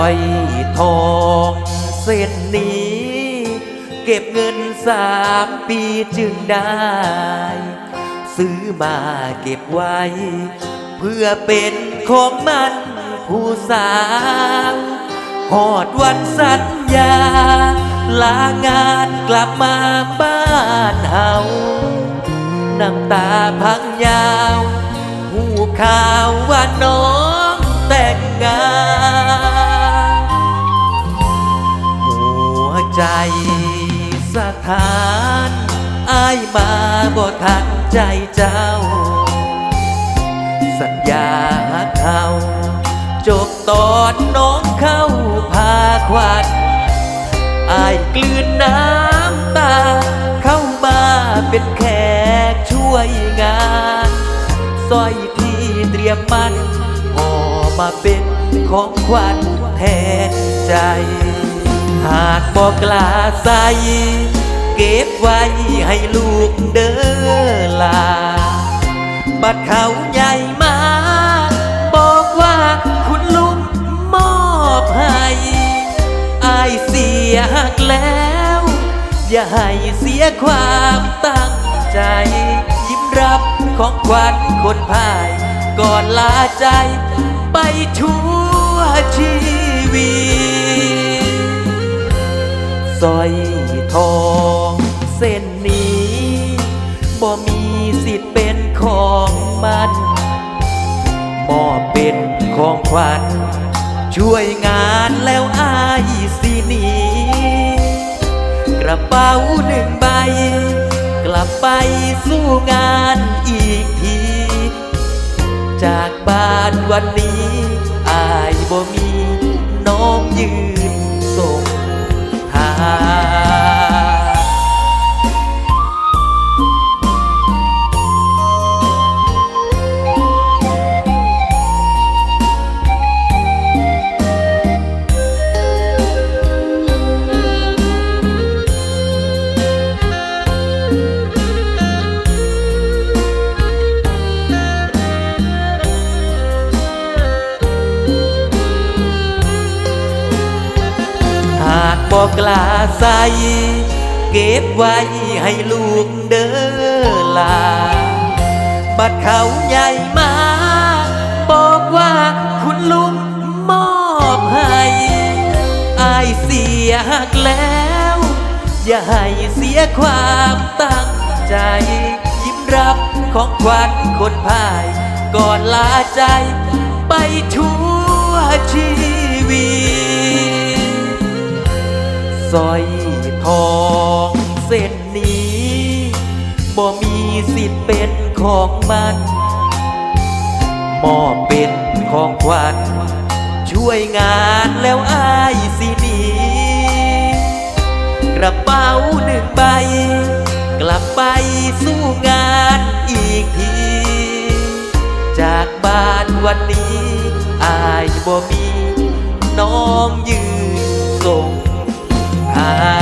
อยทองเส้นนี้ เก็บเงินสามปีจึงได้ ซื้อมาเก็บไว้ เพื่อเป็นของมันผู้สาวหอดวันสัญญา ลางานกลับมาบ้านเฮาน้ำตาพังยาว หูข่าวว่าน้อง สถานอายมาบ่ทันใจเจ้า สัญญาหักเขาจบตอนน้องเข้าพาควันอายกลืนน้ำตา เข้ามาเป็นแขกช่วยงานสร้อยที่เตรียมมันพอมาเป็นของขวัญแทนใจากบอกกล้าใส เก็บไว้ให้ลูกเด้อลา บัดเขาใหญ่มา บอกว่าคุณลุงมอบให้อายเสียหักแล้ว อย่าให้เสียความตั้งใจ ยิ้มรับของขวัญคนพ่าย ก่อนลาใจไปชั่วชีวิต สร้อยทองเส้นนี้บ่มีสิทธิ์เป็นของมันมอบเป็นของขวัญช่วยงานแล้วอายสิหนีกระเป๋าหนึ่งใบ กลับไปสู้งานอีกที จากบ้านวันนี้อายบ่มี กบอกล้าใส่เก็บไว้ให้ลูกเด้อลา บัดเขาใหญ่มา บอกว่าคุณลุงมอบให้อายเสียหักแล้ว อย่าให้เสียความตั้งใจ ยิ้มรับของขวัญคนพ่าย ก่อนลาใจไปชั่ สร้อยทองเส้นนี้บ่มีสิทธิ์เป็นของมัน มอบเป็นของขวัญช่วยงานแล้วอายสินีกระเป๋าหนึ่งใบ กลับไปสู้งานอีกที จากบ้านวันนี้อายบ่มี น้องยืนส่ง ทาง